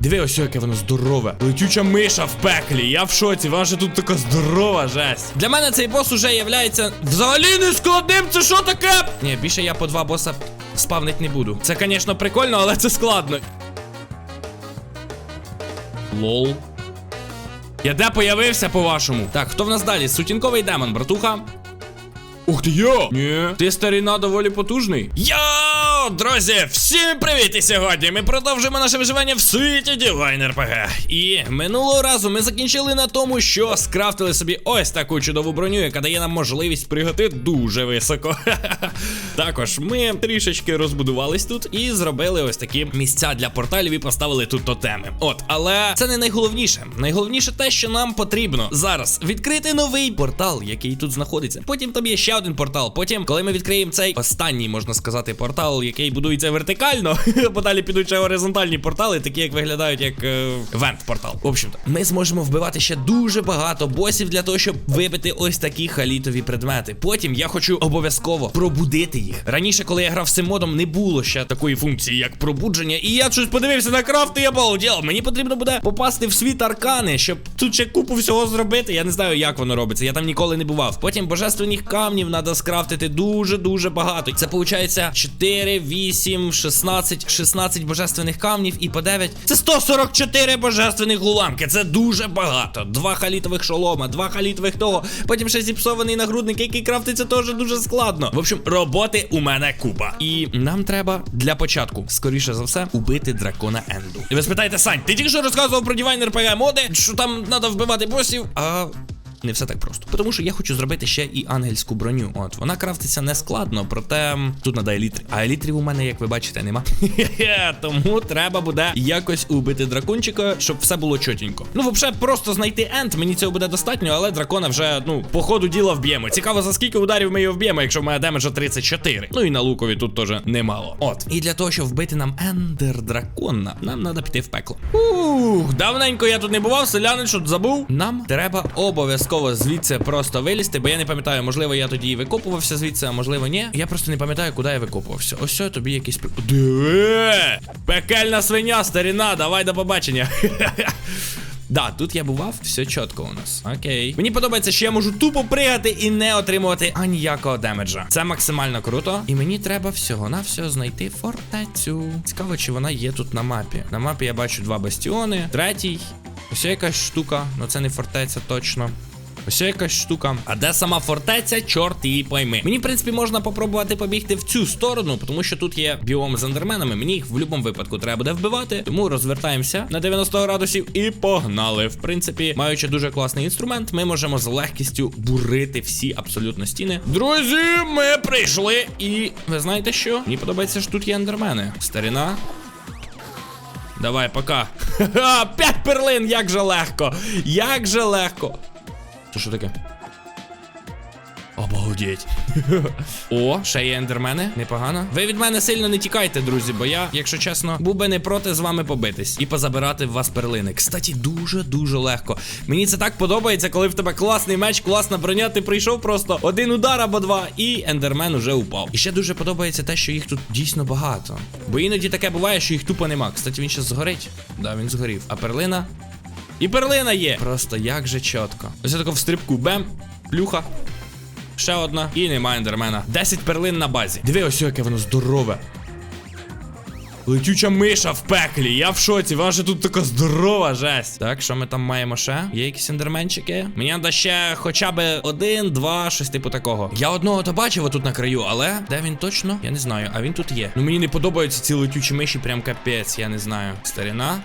Диви, ось яке воно здорове. Летюча миша в пеклі. Я в шоці, вона же тут така здорова жесть. Для мене цей бос уже являється взагалі не складним. Це що таке? Ні, більше я по два боса спавнить не буду. Це, звісно, прикольно, але це складно. Лол. Я де появився, по-вашому? Так, хто в нас далі? Сутінковий демон, братуха. Ух ти я! Ні. Ти старіна доволі потужний. Йоу, друзі, всім привіт! І сьогодні ми продовжуємо наше виживання в світі Divine RPG. І минулого разу ми закінчили на тому, що скрафтили собі ось таку чудову броню, яка дає нам можливість пригати дуже високо. Також ми трішечки розбудувались тут і зробили ось такі місця для порталів і поставили тут тотеми. От, але це не найголовніше. Найголовніше те, що нам потрібно зараз відкрити новий портал, який тут знаходиться. Потім там є ще один портал. Потім, коли ми відкриємо цей останній, можна сказати, портал, який будується вертикально, бо далі підуть ще горизонтальні портали, такі як виглядають як е, вент портал. В общем-то, ми зможемо вбивати ще дуже багато босів для того, щоб вибити ось такі халітові предмети. Потім я хочу обов'язково пробудити їх. Раніше, коли я грав цим модом, не було ще такої функції, як пробудження. І я щось подивився на крафт, і я балділ. Мені потрібно буде попасти в світ аркани, щоб тут ще купу всього зробити. Я не знаю, як воно робиться. Я там ніколи не бував. Потім божественних камнів треба скрафтити дуже-дуже багато. Це виходить 4, 8, 16, 16 божественних камнів і по 9. Це 144 божественних уламки. Це дуже багато. Два халітових шолома, два халітових того. Потім ще зіпсований нагрудник, який крафтиться теж дуже складно. В общем, роботи у мене купа. І нам треба для початку, скоріше за все, убити дракона Енду. І ви спитаєте, Сань, ти тільки що розказував про Divine RPG моди, що там треба вбивати босів, а. Не все так просто. Тому що я хочу зробити ще і ангельську броню. От вона крафтиться не складно, проте тут треба елітри. А елітрів у мене, як ви бачите, нема. Тому треба буде якось убити дракончика, щоб все було чотенько. Ну, взагалі, просто знайти енд, мені цього буде достатньо, але дракона вже, ну, по ходу діла вб'ємо. Цікаво, за скільки ударів ми його вб'ємо, якщо в мене демеджа 34. Ну і на лукові тут теж немало. От. І для того, щоб вбити нам ендер дракона, нам треба піти в пекло. Ух, давненько я тут не бував, селянин, що забув. Нам треба обов'язково звідси просто вилізти, бо я не пам'ятаю, можливо, я тоді викопувався звідси, а можливо, ні. Я просто не пам'ятаю, куди я викопувався. Ось що тобі якийсь Диви! Пекельна свиня, старіна, давай до побачення. Да, тут я бував, все чітко у нас. Окей. Мені подобається, що я можу тупо пригати і не отримувати аніякого демеджа. Це максимально круто. І мені треба всього-навсього знайти фортецю. Цікаво, чи вона є тут на мапі. На мапі я бачу два бастіони. Третій. Ось якась штука, ну це не фортеця точно. Ось якась штука. А де сама фортеця, чорт її пойми. Мені, в принципі, можна попробувати побігти в цю сторону, тому що тут є біом з ендерменами. Мені їх в будь-якому випадку треба буде вбивати. Тому розвертаємося на 90 градусів і погнали. В принципі, маючи дуже класний інструмент, ми можемо з легкістю бурити всі абсолютно стіни. Друзі, ми прийшли. І ви знаєте що? Мені подобається, що тут є ендермени. Старіна. Давай, пока. П'ять перлин, як же легко! Як же легко! Це що таке? Обалдеть. О, ще є ендермени. Непогано. Ви від мене сильно не тікайте, друзі, бо я, якщо чесно, був би не проти з вами побитись і позабирати в вас перлини. Кстати, дуже-дуже легко. Мені це так подобається, коли в тебе класний меч, класна броня, ти прийшов просто один удар або два, і ендермен уже упав. І ще дуже подобається те, що їх тут дійсно багато. Бо іноді таке буває, що їх тупо нема. Кстати, він ще згорить. Да, він згорів. А перлина? І перлина є. Просто як же чітко. Ось я тако в стрибку бем, плюха. Ще одна. І немає ендермена. 10 перлин на базі. Диви, ось яке воно здорове. Летюча миша в пеклі. Я в шоці. Вона же тут така здорова жесть. Так, що ми там маємо ще? Є якісь ендерменчики? Мені треба ще хоча б один, два, щось типу такого. Я одного то бачив отут на краю, але де він точно? Я не знаю. А він тут є. Ну мені не подобаються ці летючі миші, прям капець, я не знаю. Старіна.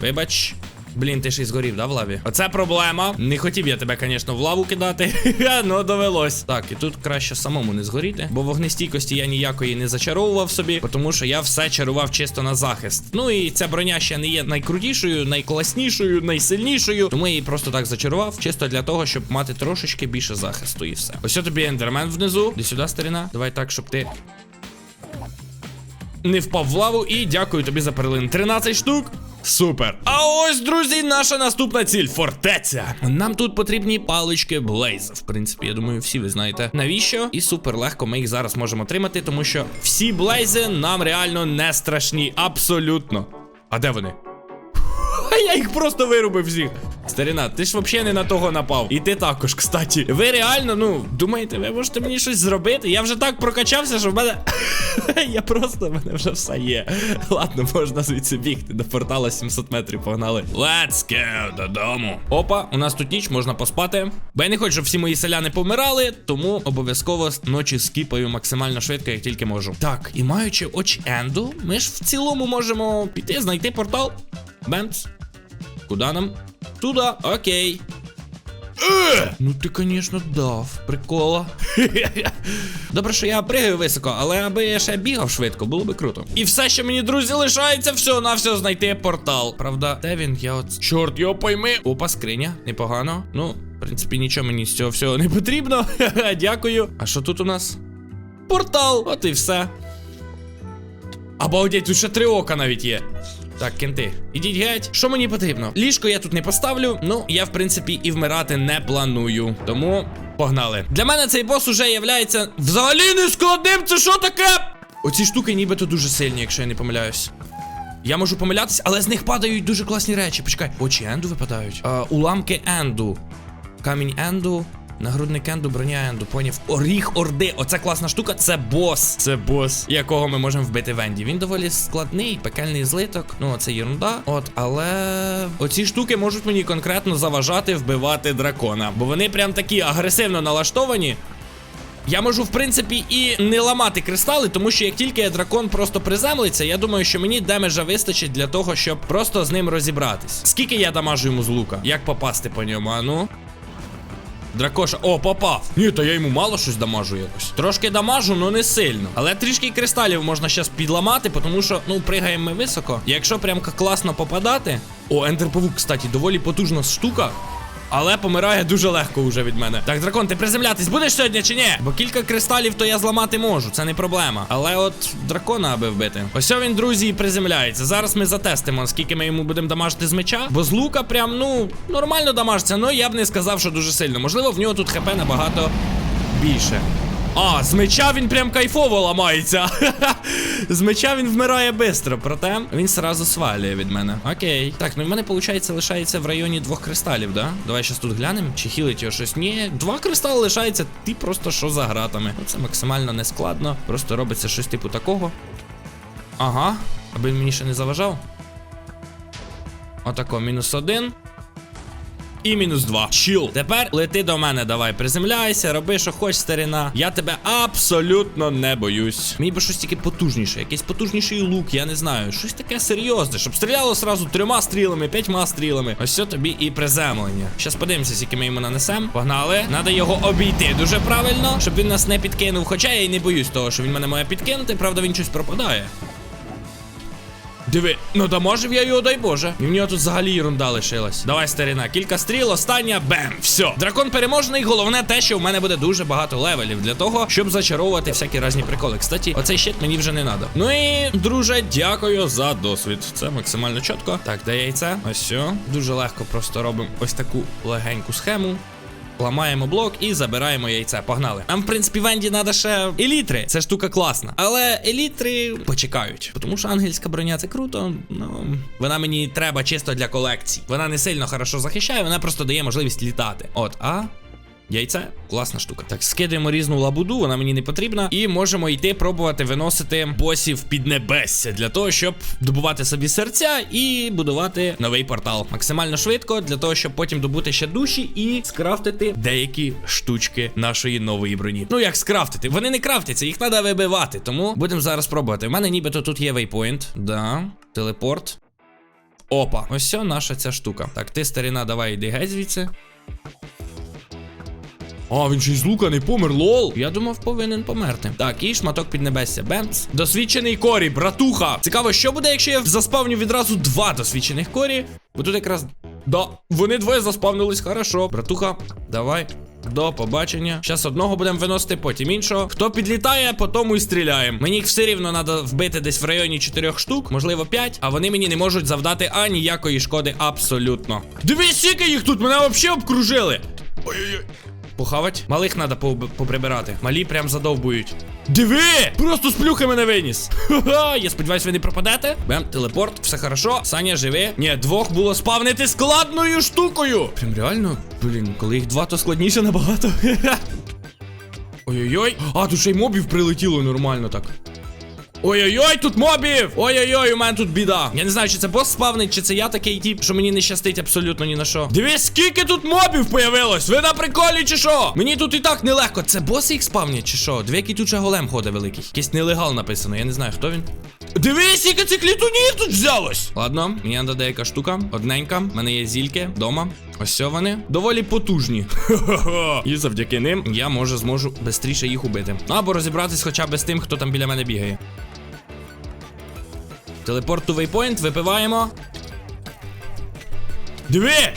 Вибач. Блін, ти ж і згорів, да, в лаві? Оце проблема. Не хотів я тебе, звісно, в лаву кидати. ну довелось. Так, і тут краще самому не згоріти, бо вогнестійкості я ніякої не зачаровував собі, тому що я все чарував чисто на захист. Ну і ця броня ще не є найкрутішою, найкласнішою, найсильнішою. Тому я її просто так зачарував, чисто для того, щоб мати трошечки більше захисту, і все. Ось тобі ендермен внизу. Де сюди, старіна. Давай так, щоб ти. Не впав в лаву і дякую тобі за перлин. 13 штук. Супер. А ось, друзі, наша наступна ціль фортеця. Нам тут потрібні палички Блейз. В принципі, я думаю, всі ви знаєте навіщо. І супер легко ми їх зараз можемо отримати, тому що всі блейзи нам реально не страшні. Абсолютно. А де вони? А я їх просто вирубив всіх. Старина, ти ж взагалі не на того напав. І ти також, кстати. Ви реально, ну, думаєте, ви можете мені щось зробити? Я вже так прокачався, що в мене. я просто, в мене вже все є. Ладно, можна звідси бігти. До портала 700 метрів погнали. Let's go додому. Опа, у нас тут ніч, можна поспати. Бо я не хочу, щоб всі мої селяни помирали, тому обов'язково ночі скіпаю максимально швидко, як тільки можу. Так, і маючи очі Енду, ми ж в цілому можемо піти, знайти портал. Бемц. Куда нам? Туда, окей. Е! Ну ти, звісно, дав. Прикола. Добре, що я пригаю високо, але аби я ще бігав швидко, було би круто. І все, що мені, друзі, лишається, все на все знайти портал. Правда, де він? Я от. Чорт, його пойми. Опа, скриня, непогано. Ну, в принципі, нічого мені з цього всього не потрібно. Дякую. А що тут у нас? Портал, от і все. Обалдеть, тут ще три ока навіть є. Так, кенти, ідіть геть. Що мені потрібно? Ліжко я тут не поставлю. Ну, я, в принципі, і вмирати не планую. Тому погнали. Для мене цей бос уже являється взагалі не складним. Це що таке? Оці штуки нібито дуже сильні, якщо я не помиляюсь. Я можу помилятися, але з них падають дуже класні речі. Почекай, очі Енду випадають. А, уламки Енду. Камінь Енду. Нагрудник Енду, броня Енду. Оріх Орди. Оце класна штука, це бос. Це бос, якого ми можемо вбити в Енді. Він доволі складний, пекельний злиток. Ну, це єрунда. От, але оці штуки можуть мені конкретно заважати вбивати дракона. Бо вони прям такі агресивно налаштовані. Я можу, в принципі, і не ламати кристали, тому що як тільки дракон просто приземлиться, я думаю, що мені демеджа вистачить для того, щоб просто з ним розібратись. Скільки я дамажу йому з лука? Як попасти по ньому, а ну? Дракоша, о, попав. Ні, то я йому мало щось дамажу якось. Трошки дамажу, але не сильно. Але трішки кристалів можна зараз підламати, тому що, ну, пригаємо ми високо. Якщо прям класно попадати. О, ендерпавук, кстати, доволі потужна штука. Але помирає дуже легко уже від мене. Так, дракон, ти приземлятись будеш сьогодні чи ні? Бо кілька кристалів то я зламати можу, це не проблема. Але от дракона аби вбити. Ось він, друзі, і приземляється. Зараз ми затестимо, скільки ми йому будемо дамажити з меча. Бо з лука прям, ну, нормально дамажиться, але я б не сказав, що дуже сильно. Можливо, в нього тут хп набагато більше. А, з меча він прям кайфово ламається. з меча він вмирає швидко, проте він сразу свалює від мене. Окей. Так, ну в мене, виходить, лишається в районі двох кристалів, да? Давай щас тут глянемо, чи хілить його щось. Ні, два кристали лишається, ти просто що за гратами. Це максимально нескладно. Просто робиться щось типу такого. Ага, аби він мені ще не заважав. Отако, мінус один. І мінус два. Чіл. Тепер лети до мене, давай, приземляйся, роби, що хочеш, старина. Я тебе абсолютно не боюсь. Мені би щось тільки потужніше, якийсь потужніший лук, я не знаю. Щось таке серйозне, щоб стріляло сразу трьома стрілами, п'ятьма стрілами. Ось це тобі і приземлення. Щас подивимося, скільки ми йому нанесемо. Погнали. Надо його обійти дуже правильно, щоб він нас не підкинув. Хоча я й не боюсь того, що він мене має підкинути, правда, він щось пропадає. Диви, ну дамажив я його, дай Боже. І в нього тут взагалі ерунда лишилась. Давай, старина, кілька стріл, остання, бем, все. Дракон переможний. Головне те, що в мене буде дуже багато левелів для того, щоб зачаровувати всякі різні приколи. Кстати, оцей щит мені вже не треба. Ну і, друже, дякую за досвід. Це максимально чітко. Так, де яйце? Ось все. Дуже легко просто робимо ось таку легеньку схему. Ламаємо блок і забираємо яйце. Погнали. Нам, в принципі, Венді треба ще елітри. Це штука класна. Але елітри почекають. Тому що ангельська броня це круто. Ну вона мені треба чисто для колекції. Вона не сильно хорошо захищає, вона просто дає можливість літати. От, а. Яйце класна штука. Так, скидаємо різну лабуду, вона мені не потрібна. І можемо йти пробувати виносити босів під небесся для того, щоб добувати собі серця і будувати новий портал. Максимально швидко, для того, щоб потім добути ще душі і скрафтити деякі штучки нашої нової броні. Ну як скрафтити? Вони не крафтяться, їх треба вибивати. Тому будемо зараз пробувати. У мене нібито тут є вейпоінт. Да, телепорт. Опа, ось наша ця штука. Так, ти старина, давай йди геть звідси. А, він ще й з лука не помер, лол. Я думав, повинен померти. Так, і шматок піднебесся. Бемц. Досвідчений корі, братуха. Цікаво, що буде, якщо я заспавню відразу два досвідчених корі. Бо тут якраз. Да, вони двоє заспавнились, хорошо. Братуха, давай. До побачення. Зараз одного будемо виносити, потім іншого. Хто підлітає, по тому і стріляємо. Мені їх все рівно треба вбити десь в районі 4 штук, можливо 5, а вони мені не можуть завдати аніякої шкоди абсолютно. Дивись, скільки їх тут, мене взагалі обкружили. Ой-ой-ой. Похавать? Малих треба поприбирати. Малі прям задовбують. Диви! Просто з плюхи мене виніс. Ха-ха, я сподіваюся, ви не пропадете. Бем, телепорт, все хорошо. Саня живе. Ні, двох було спавнити складною штукою. Прям реально, блін, коли їх два, то складніше набагато. Ой-ой-ой. А, тут ще й мобів прилетіло нормально так. Ой-ой-ой, тут мобів! Ой-ой-ой, у мене тут біда. Я не знаю, чи це бос спавнить, чи це я такий тип, що мені не щастить абсолютно ні на що. Дивись, скільки тут мобів появилось! Ви на приколі чи що? Мені тут і так нелегко. Це боси їх спавнять, чи що? Який тут ще голем ходить великий. Якийсь нелегал написано, я не знаю, хто він. Дивись, скільки цих літунів тут взялось! Ладно, мені треба деяка штука. Одненька. У мене є зільки вдома. Ось вони. Доволі потужні. І завдяки ним я може зможу швидше їх убити. Або розібратись хоча б з тим, хто там біля мене бігає. Телепорт to waypoint, випиваємо. Диви!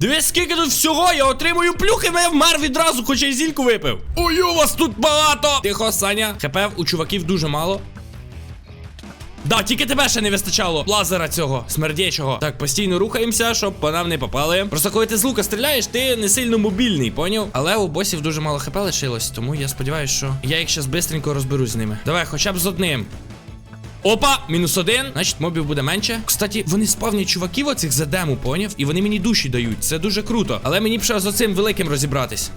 Диви, скільки тут всього, я отримую плюхи, я вмер відразу, хоча й зільку випив. Ой, у вас тут багато! Тихо, Саня. ХП у чуваків дуже мало. Да, тільки тебе ще не вистачало лазера цього смердячого. Так, постійно рухаємося, щоб по нам не попали. Просто коли ти з лука стріляєш, ти не сильно мобільний, поняв? Але у босів дуже мало хп лишилось, тому я сподіваюся, що я їх щас бистренько розберусь з ними. Давай, хоча б з одним. Опа, мінус один. Значить, мобів буде менше. Кстати, вони спавнять чуваків оцих за дему, поняв? І вони мені душі дають. Це дуже круто. Але мені б ще з оцим великим розібратись.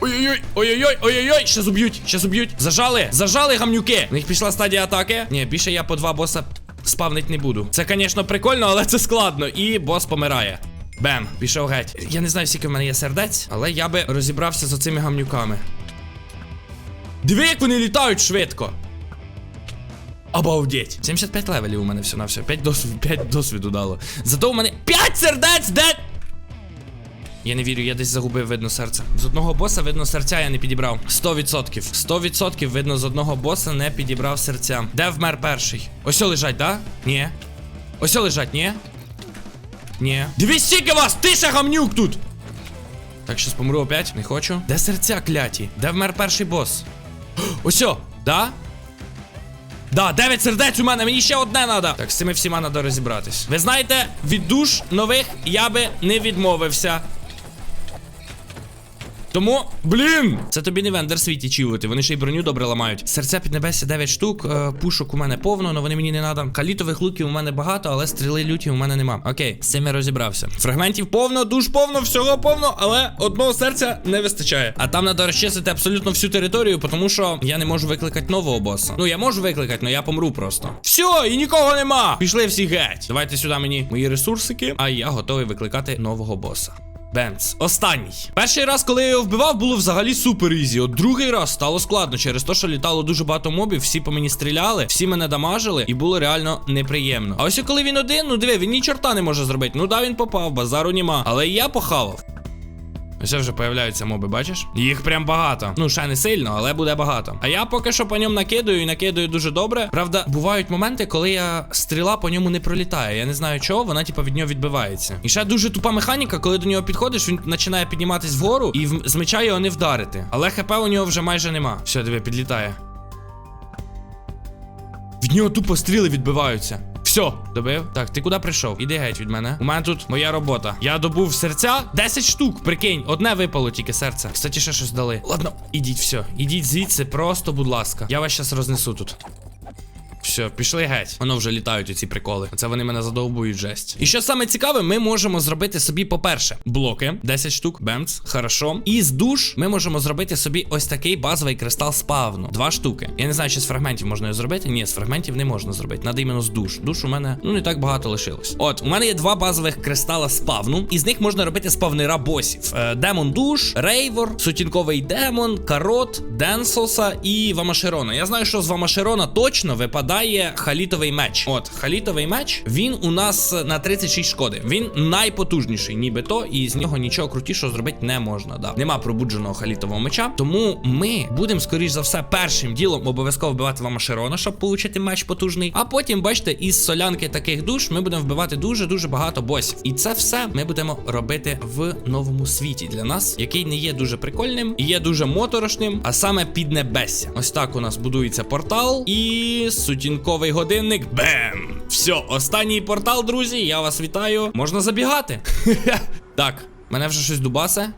Ой-ой-ой, ой-ой-ой, ой-ой-ой, ще зуб'ють, ще зуб'ють. Зажали, зажали гамнюки. У них пішла стадія атаки. Ні, більше я по два боса спавнить не буду. Це, звісно, прикольно, але це складно. І бос помирає. Бем, пішов геть. Я не знаю, скільки в мене є сердець, але я би розібрався з оцими гамнюками. Диви, як вони літають швидко. Обалдеть. 75 левелів у мене все на все. 5 досвіду, 5 досвіду дало. Зато у мене 5 сердець, де. Я не вірю, я десь загубив видно серце. З одного боса видно серця я не підібрав. 100%. 100% видно, з одного боса не підібрав серця. Де вмер перший? Ось лежать, да? Ні. Ось лежать, ні? Ні. Дивись, скільки вас! Ти ще гамнюк тут! Так, щас помру опять. Не хочу. Де серця кляті? Де вмер перший бос? Ось да? Да, 9 сердець у мене, мені ще одне треба. Так, з цими всіма треба розібратись. Ви знаєте, від душ нових я би не відмовився. Тому, блін, це тобі не вендер світі чілити. Вони ще й броню добре ламають. Серця під небесі 9 штук. е, пушок у мене повно, але вони мені не надо. Калітових луків у мене багато, але стріли люті у мене нема. Окей, з цим я розібрався. Фрагментів повно, душ повно, всього повно, але одного серця не вистачає. А там треба розчистити абсолютно всю територію, тому що я не можу викликати нового боса. Ну я можу викликати, але я помру просто. Все, і нікого нема. Пішли всі геть. Давайте сюди мені мої ресурсики, а я готовий викликати нового боса. Бенц. Останній. Перший раз, коли я його вбивав, було взагалі супер ізі. От другий раз стало складно через те, що літало дуже багато мобів, всі по мені стріляли, всі мене дамажили, і було реально неприємно. А ось коли він один, ну диви, він ні чорта не може зробити. Ну да, він попав, базару нема. Але я похавав. Ось вже появляються моби, бачиш? Їх прям багато. Ну, ще не сильно, але буде багато. А я поки що по ньому накидаю і накидаю дуже добре. Правда, бувають моменти, коли я стріла по ньому не пролітає. Я не знаю чого, вона типа від нього відбивається. І ще дуже тупа механіка, коли до нього підходиш, він починає підніматись вгору і з меча його не вдарити. Але хп у нього вже майже нема. Все, диви, підлітає. Від нього тупо стріли відбиваються. Все, добив. Так, ти куди прийшов? Іди геть від мене. У мене тут моя робота. Я добув серця 10 штук. Прикинь, одне випало тільки серце. Кстати, ще щось дали. Ладно, ідіть, все. Ідіть звідси, просто, будь ласка. Я вас щас рознесу тут. Все, пішли геть. Воно вже літають оці приколи. Це вони мене задовбують жесть. І що саме цікаве, ми можемо зробити собі, по-перше, блоки, 10 штук, бемц, хорошо. І з душ ми можемо зробити собі ось такий базовий кристал спавну. Два штуки. Я не знаю, чи з фрагментів можна його зробити. Ні, з фрагментів не можна зробити. Надо іменно з душ. Душ у мене ну не так багато лишилось. От, у мене є два базових кристала спавну, і з них можна робити спавнера босів: Е, демон душ, рейвор, сутінковий демон, карот, денсоса і вамашерона. Я знаю, що з вамашерона точно випадає халітовий меч. От, халітовий меч, він у нас на 36 шкоди. Він найпотужніший, нібито, і з нього нічого крутішого зробити не можна. Да. Нема пробудженого халітового меча. Тому ми будемо, скоріш за все, першим ділом обов'язково вбивати вам вамашерона, щоб отримати меч потужний. А потім, бачите, із солянки таких душ ми будемо вбивати дуже-дуже багато босів. І це все ми будемо робити в новому світі для нас, який не є дуже прикольним і є дуже моторошним, а саме піднебесся. Ось так у нас будується портал і сутінковий годинник. Бем! Все, останній портал, друзі. Я вас вітаю. Можна забігати. так, мене вже щось дубасе.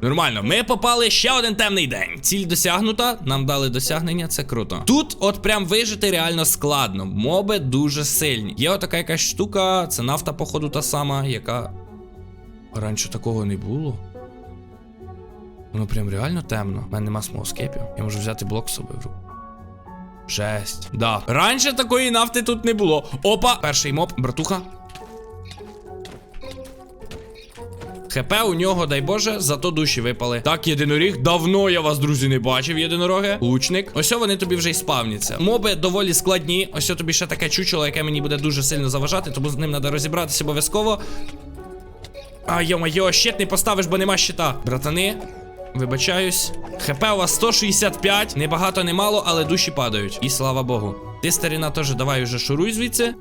Нормально, ми попали ще один темний день. Ціль досягнута, нам дали досягнення, це круто. Тут, от прям вижити реально складно. Моби дуже сильні. Є отака якась штука, це нафта, походу, та сама, яка. Раніше такого не було. Воно прям реально темно. У мене нема смоскепів. Я можу взяти блок з собою в руку. Жесть. Да. Раніше такої нафти тут не було. Опа! Перший моб, братуха. ХП у нього, дай Боже, зато душі випали. Так, єдиноріг. Давно я вас, друзі, не бачив, єдинороги. Лучник. Ось вони тобі вже й спавняться. Моби доволі складні. Ось тобі ще таке чучело, яке мені буде дуже сильно заважати, тому з ним треба розібратися обов'язково. А, йо-майо, щит не поставиш, бо нема щита. Братани, вибачаюсь. ХП у вас 165. Не багато, не мало, але душі падають. І слава Богу. Ти, старіна, теж давай уже шуруй звідси.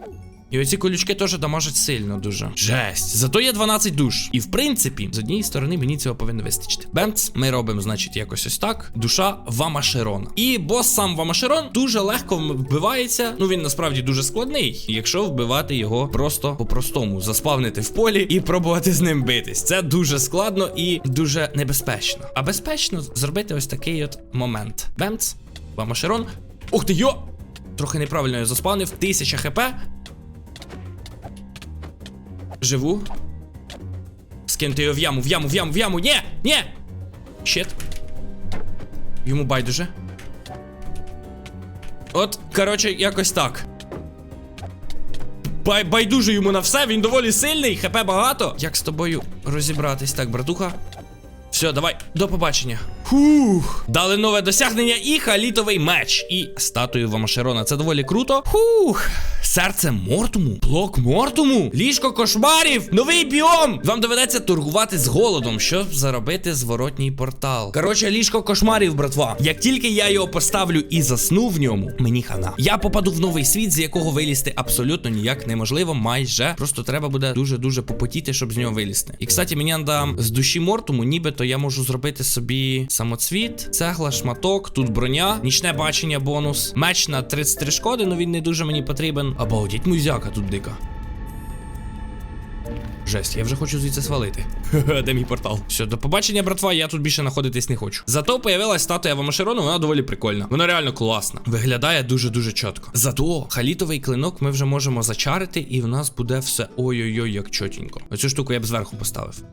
І оці колючки теж дамажать сильно дуже. Жесть. Зато є 12 душ. І в принципі, з однієї сторони мені цього повинно вистачити. Бемц, ми робимо, значить, якось ось так. Душа Вамашерона. І бос сам Вамашерон дуже легко вбивається. Ну він насправді дуже складний. Якщо вбивати його просто по-простому, заспавнити в полі і пробувати з ним битись. Це дуже складно і дуже небезпечно. А безпечно зробити ось такий от момент. Бемц, Вамашерон. Ух ти йо! Трохи неправильно я заспавнив. 1000 хп. Живу. Скинути його в яму, в яму, в яму, в яму. Ні! Ні! Щит. Йому байдуже. От, коротше, якось так. Бай байдуже йому на все, він доволі сильний, хп багато. Як з тобою розібратись? Так, братуха. Все, давай, до побачення. Фух. Дали нове досягнення і халітовий меч. І статую Вамашерона. Це доволі круто. Фух. Серце Мортуму. Блок Мортуму. Ліжко кошмарів. Новий біом. Вам доведеться торгувати з голодом, щоб заробити зворотній портал. Коротше, ліжко кошмарів, братва. Як тільки я його поставлю і засну в ньому, мені хана. Я попаду в новий світ, з якого вилізти абсолютно ніяк неможливо. Майже. Просто треба буде дуже-дуже попотіти, щоб з нього вилізти. І кстати, мені надо з душі Мортуму, нібито я можу зробити собі самоцвіт, цегла, шматок, тут броня, нічне бачення, бонус, меч на 33 шкоди, ну він не дуже мені потрібен. Обалдіть, музяка тут дика. Жесть, я вже хочу звідси свалити. Хе-хе, Де мій портал? Все, до побачення, братва, я тут більше знаходитись не хочу. Зато появилась статуя Вамашерону, вона доволі прикольна. Вона реально класна. Виглядає дуже-дуже чітко. Зато халітовий клинок ми вже можемо зачарити, і в нас буде все ой-ой-ой, як чотенько. Оцю штуку я б зверху поставив.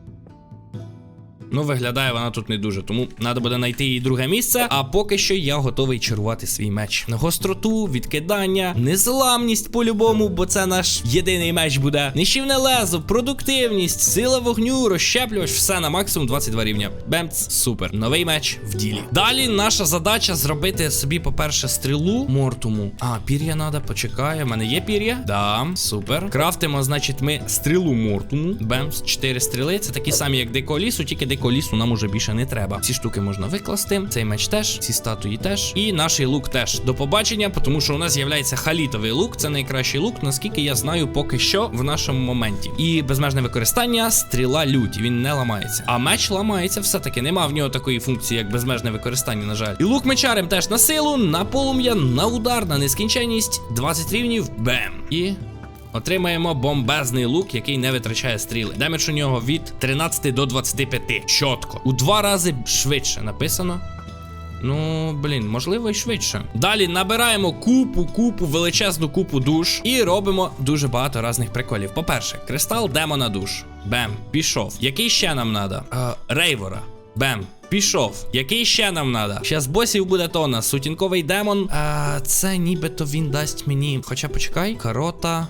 Ну, виглядає вона тут не дуже, тому треба буде знайти її друге місце. А поки що я готовий чарувати свій меч. Гостроту, відкидання, незламність по-любому, бо це наш єдиний меч буде. Нищівне лезо, продуктивність, сила вогню, розщеплювач, все на максимум 22 рівня. Бемц, супер. Новий меч в ділі. Далі наша задача зробити собі, по-перше, стрілу мортуму. А, пір'я треба, почекає. У мене є пір'я? Да, супер. Крафтимо, значить, ми стрілу мортуму. Бемц, 4 стріли. Це такі самі, як дикого лісу, тільки дикого лісу нам уже більше не треба. Ці штуки можна викласти. Цей меч теж, ці статуї теж. І наш лук теж. До побачення, тому що у нас з'являється халітовий лук. Це найкращий лук, наскільки я знаю, поки що в нашому моменті. І безмежне використання, стріла люті. Він не ламається. А меч ламається все-таки. Нема в нього такої функції, як безмежне використання, на жаль. І лук мечарем теж на силу, на полум'я, на удар, на нескінченність. 20 рівнів. Бем. І. Отримаємо бомбезний лук, який не витрачає стріли. Демедж у нього від 13 до 25. Чітко. У два рази швидше написано. Ну, блін, можливо, і швидше. Далі набираємо купу, купу, величезну купу душ і робимо дуже багато різних приколів. По-перше, кристал демона душ. Бем, пішов. Який ще нам надо? Е, рейвора. Бем. Пішов. Який ще нам надо? Щас босів буде тона. Сутінковий демон. А, це нібито він дасть мені. Хоча почекай. Карота.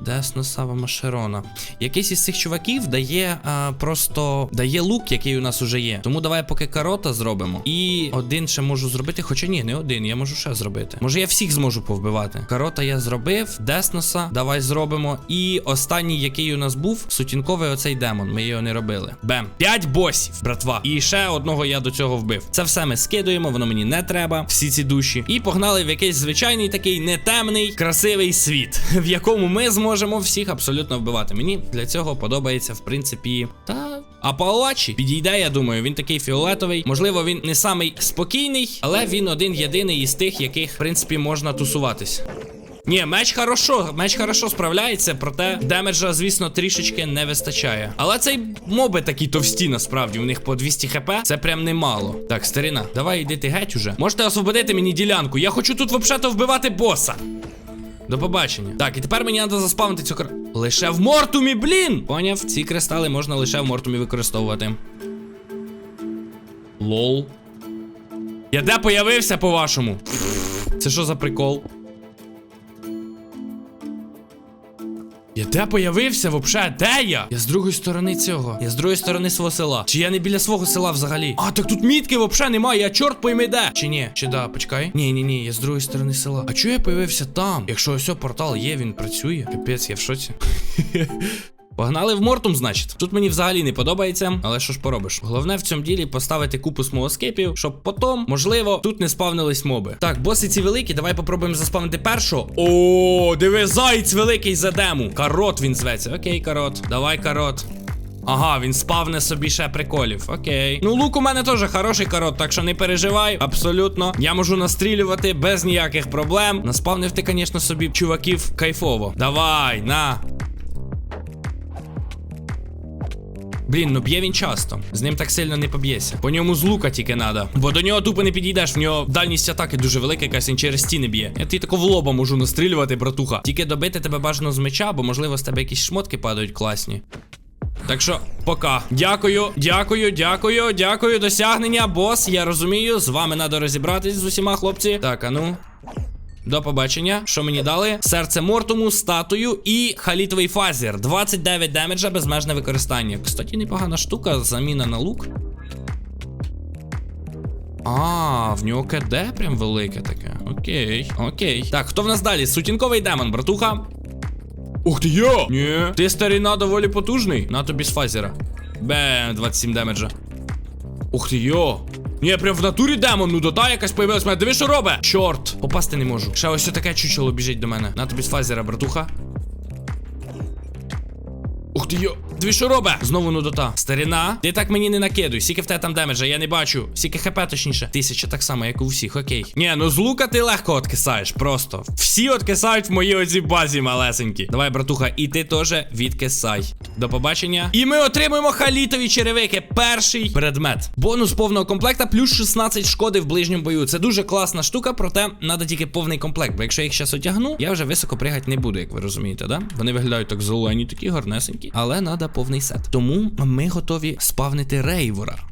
Десно Сава Машерона. Якийсь із цих чуваків дає а, просто дає лук, який у нас уже є. Тому давай поки карота зробимо. І один ще можу зробити. Хоча ні, не один, я можу ще зробити. Може я всіх зможу повбивати. Карота я зробив, Десноса, давай зробимо. І останній, який у нас був, сутінковий оцей демон. Ми його не робили. Бем. П'ять босів, братва. І ще одного я до цього вбив. Це все ми скидуємо, воно мені не треба. Всі ці душі. І погнали в якийсь звичайний такий нетемний, красивий світ, в якому ми зможемо всіх абсолютно вбивати. Мені для цього подобається, в принципі, та. Апалачі підійде, я думаю, він такий фіолетовий. Можливо, він не самий спокійний, але він один єдиний із тих, яких, в принципі, можна тусуватись. Ні, меч хорошо, меч хорошо справляється, проте демеджа, звісно, трішечки не вистачає. Але цей моби такі товсті, насправді, у них по 200 хп, це прям немало. Так, старина, давай йди ти геть уже. Можете освободити мені ділянку. Я хочу тут взагалі вбивати боса. До побачення. Так, і тепер мені треба заспавнити цю кр... Лише в мортумі, блін! Поняв, ці кристали можна лише в мортумі використовувати. Лол. Я де появився, по-вашому? Це що за прикол? Я де появився вообще? Де я? Я з другої сторони цього. Я з другої сторони свого села. Чи я не біля свого села взагалі? А, так тут мітки вообще немає, я чорт пойми де. Чи ні? Чи да, почекай. Ні, ні, ні, я з другої сторони села. А чого я появився там? Якщо ось портал є, він працює. Капець, я в шоці. Погнали в Мортум, значить. Тут мені взагалі не подобається, але що ж поробиш? Головне в цьому ділі поставити купу смолоскипів, щоб потім, можливо, тут не спавнились моби. Так, боси ці великі, давай попробуємо заспавнити першого. О, диви, заєць великий за дему. Карот він зветься. Окей, карот. Давай, карот. Ага, він спавне собі ще приколів. Окей. Ну, лук у мене теж хороший карот, так що не переживай. Абсолютно. Я можу настрілювати без ніяких проблем. Наспавнив ти, звісно, собі чуваків кайфово. Давай, на. Блін, ну б'є він часто. З ним так сильно не поб'єся. По ньому з лука тільки надо. Бо до нього тупо не підійдеш. В нього дальність атаки дуже велика, якась він через стіни б'є. Я тобі тако в лоба можу настрілювати, братуха. Тільки добити тебе бажано з меча, бо можливо з тебе якісь шмотки падають класні. Так що, пока. Дякую, дякую, дякую, дякую. Досягнення, бос. Я розумію. З вами треба розібратись з усіма, хлопці. Так, а ну. До побачення. Що мені дали? Серце Мортуму, статую і халітовий фазер. 29 демеджа, безмежне використання. Кстати, непогана штука, заміна на лук. А, в нього КД прям велике таке. Окей, окей. Так, хто в нас далі? Сутінковий демон, братуха. Ух ти я! Ні. Ти старіна доволі потужний. На тобі з фазера. Бем, 27 демеджа. Ух ти йо. Ні, прям в натурі демон, ну дота якась появилась мене. Диви, що робить? Чорт, попасти не можу. Ще ось таке чучело біжить до мене. На тобі з фазера, братуха. Ух ти йо. Диви, що робить? Знову нудота. Старіна. Ти так мені не накидуй. Скільки в тебе там демеджа, я не бачу. Скільки хп, точніше. Тисяча, так само, як у всіх, окей. Ні, ну з лука ти легко откисаєш, просто. Всі откисають в моїй оцій базі малесенькі. Давай, братуха, і ти теж відкисай. До побачення. І ми отримуємо халітові черевики. Перший предмет. Бонус повного комплекта плюс 16 шкоди в ближньому бою. Це дуже класна штука, проте треба тільки повний комплект. Бо якщо я їх зараз одягну, я вже високо пригати не буду, як ви розумієте, да? Вони виглядають так зелені, такі гарнесенькі. Але треба повний сет. Тому ми готові спавнити рейвора.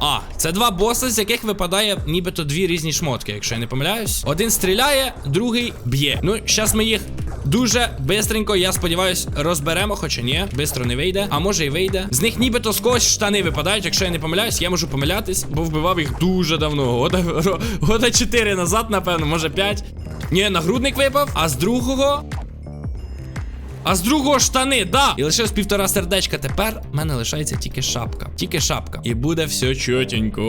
А, це два боси, з яких випадає нібито дві різні шмотки, якщо я не помиляюсь. Один стріляє, другий б'є. Ну, зараз ми їх дуже бистренько, я сподіваюсь, розберемо, хоча ні, бистро не вийде. А може і вийде. З них нібито з когось штани випадають, якщо я не помиляюсь, я можу помилятись, бо вбивав їх дуже давно. Года, года 4 назад, напевно, може 5. Ні, нагрудник випав, а з другого. А з другого штани, да! І лише з півтора сердечка. Тепер в мене лишається тільки шапка. Тільки шапка. І буде все чотенько.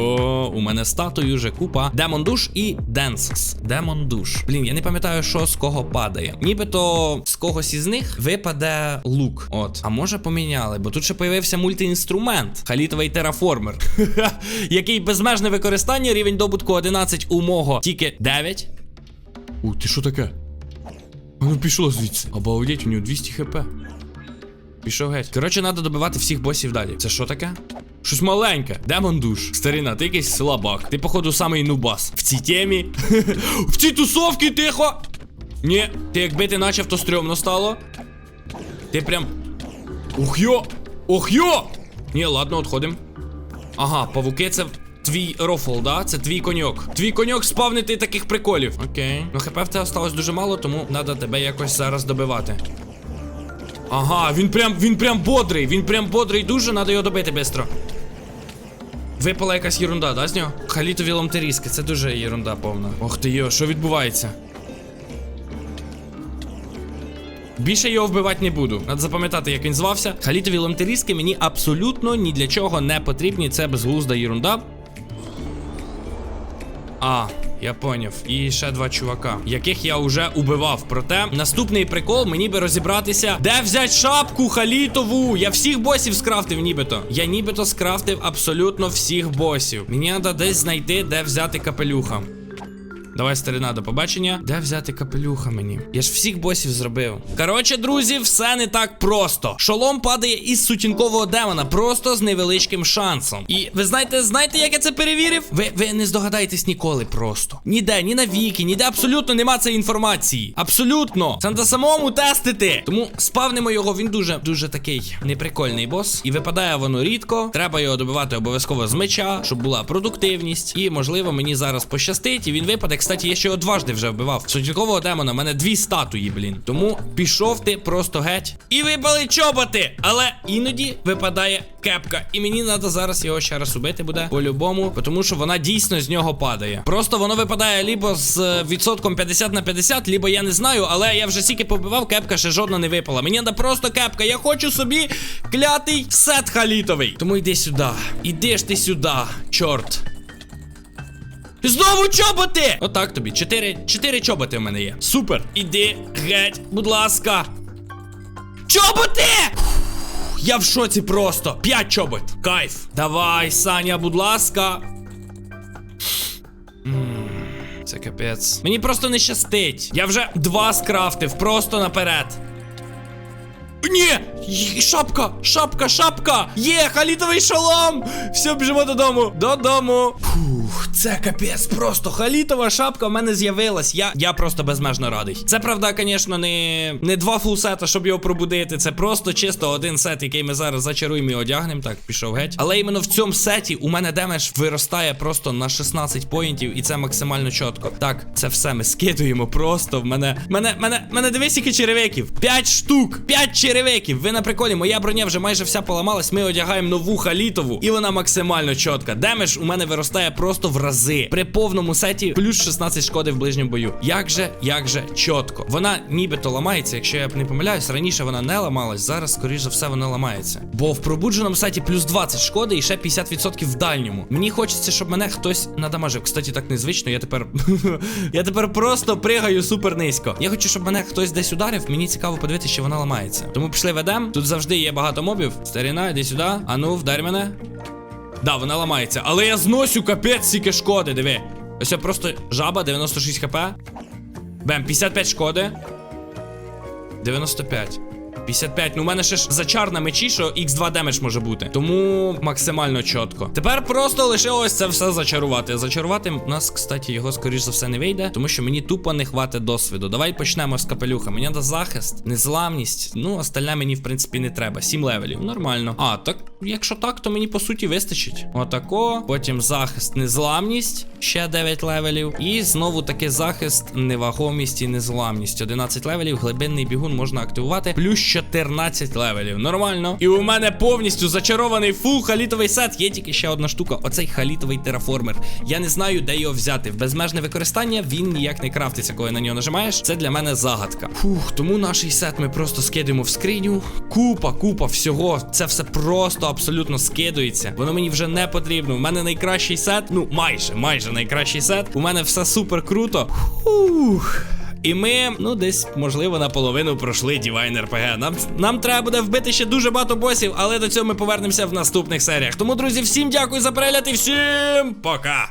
У мене статую вже купа. Демон душ і Денсес. Демон душ. Блін, я не пам'ятаю, що з кого падає. Нібито з когось із них випаде лук. От. А може поміняли, бо тут ще появився мультиінструмент. Халітовий тераформер. Який безмежне використання, рівень добутку 11 у мого. Тільки 9. У, ти що таке? А ну пішло звідси. Обалдеть, у нього 200 хп. Пішов геть. Коротше, треба добивати всіх босів далі. Це що таке? Щось маленьке. Демон душ. Старина, ти якийсь слабак. Ти, походу, самий нубас. В цій темі. в цій тусовці тихо. Ні, ти якби ти начав, то стрьомно стало. Ти прям. Ух йо! Ух йо! Ні, ладно, отходим. Ага, павуки це твій рофл, да? Це твій коньок. Твій коньок спавнити таких приколів. Окей. Ну хп в тебе осталось дуже мало, тому треба тебе якось зараз добивати. Ага, він прям, він прям бодрий, він прям бодрий дуже, треба його добити швидко. Випала якась єрунда, да, з нього? Халітові ламтеріски, це дуже єрунда повна. Ох ти йо, що відбувається? Більше його вбивати не буду. Надо запам'ятати, як він звався. Халітові ламтеріски мені абсолютно ні для чого не потрібні. Це безглузда єрунда. А, я поняв. І ще два чувака, яких я вже убивав. Проте наступний прикол мені би розібратися, де взяти шапку халітову. Я всіх босів скрафтив, нібито. Я нібито скрафтив абсолютно всіх босів. Мені треба десь знайти, де взяти капелюха. Давай, старина, до побачення. Де взяти капелюха мені? Я ж всіх босів зробив. Коротше, друзі, все не так просто. Шолом падає із сутінкового демона, просто з невеличким шансом. І ви знаєте, знаєте, як я це перевірив? Ви, ви не здогадаєтесь ніколи просто. Ніде, ні на віки, ніде абсолютно нема цієї інформації. Абсолютно. Це треба самому тестити. Тому спавнимо його. Він дуже дуже такий неприкольний бос. І випадає воно рідко. Треба його добивати обов'язково з меча, щоб була продуктивність. І можливо мені зараз пощастить. І він випаде. Кстати, я ще його дважди вже вбивав. Сутінкового демона, в мене дві статуї, блін. Тому пішов ти просто геть. І випали чоботи. Але іноді випадає кепка. І мені треба зараз його ще раз убити буде по-любому, тому що вона дійсно з нього падає. Просто воно випадає лібо з е, відсотком 50 на 50, либо я не знаю, але я вже стільки побивав, кепка ще жодна не випала. Мені треба просто кепка. Я хочу собі клятий сет халітовий. Тому йди сюди. Іди ж ти сюди, чорт. Знову чоботи! Отак тобі. Чотири, чотири чоботи в мене є. Супер. Іди геть, будь ласка. Чоботи! Я в шоці просто. П'ять чобот. Кайф. Давай, Саня, будь ласка. Це капець. Мені просто не щастить. Я вже два скрафтив, просто наперед. Ні! Шапка! Шапка, шапка! Є, халітовий шолом! Все, біжимо додому. Додому. Фух, це капець, просто халітова шапка в мене з'явилась. Я, я просто безмежно радий. Це правда, звісно, не, не два фулсета, щоб його пробудити. Це просто чисто один сет, який ми зараз зачаруємо і одягнемо. Так, пішов геть. Але іменно в цьому сеті у мене демедж виростає просто на 16 поінтів, і це максимально чітко. Так, це все ми скидуємо просто. В мене. Мене, мене, мене дивись, скільки черевиків. 5 штук! 5 черевиків! Ви на приколі, моя броня вже майже вся поламалась. Ми одягаємо нову халітову, і вона максимально чітка. Демедж у мене виростає просто в рази. При повному сеті плюс 16 шкоди в ближньому бою. Як же, як же чітко. Вона нібито ламається, якщо я не помиляюсь. Раніше вона не ламалась, зараз, скоріш за все, вона ламається. Бо в пробудженому сеті плюс 20 шкоди і ще 50% в дальньому. Мені хочеться, щоб мене хтось надамажив. Кстати, так незвично. Я тепер. я тепер просто пригаю супер низько. Я хочу, щоб мене хтось десь ударив. Мені цікаво подивитися, що вона ламається. Тому пішли ведем. Тут завжди є багато мобів. Старіна, іди сюди. Ану, вдарь мене. Да, вона ламається. Але я зносю капець стільки шкоди, диви. Ось я просто жаба, 96 хп. Бем, 55 шкоди. 95. 55. Ну, у мене ще ж зачар на мечі, що X2 демедж може бути. Тому максимально чітко. Тепер просто лишилось це все зачарувати. Зачарувати у нас, кстати, його, скоріш за все, не вийде, тому що мені тупо не хватить досвіду. Давай почнемо з капелюха. Мені треба захист, незламність. Ну, остальне мені, в принципі, не треба. 7 левелів. Нормально. А, так, якщо так, то мені по суті вистачить. Отако. Потім захист, незламність. Ще 9 левелів. І знову таки захист, невагомість і незламність. 11 левелів. Глибинний бігун можна активувати. Плюс 14 левелів. Нормально. І у мене повністю зачарований фул халітовий сет. Є тільки ще одна штука. Оцей халітовий тераформер. Я не знаю, де його взяти. В безмежне використання він ніяк не крафтиться, коли на нього нажимаєш. Це для мене загадка. Фух, тому наш сет ми просто скидаємо в скриню. Купа, купа всього. Це все абсолютно скидується. Воно мені вже не потрібно. У мене найкращий сет. Ну, майже, майже найкращий сет. У мене все супер круто. Фух. І ми, ну, десь, можливо, наполовину пройшли Divine RPG. Нам, нам треба буде вбити ще дуже багато босів, але до цього ми повернемося в наступних серіях. Тому, друзі, всім дякую за перегляд і всім пока!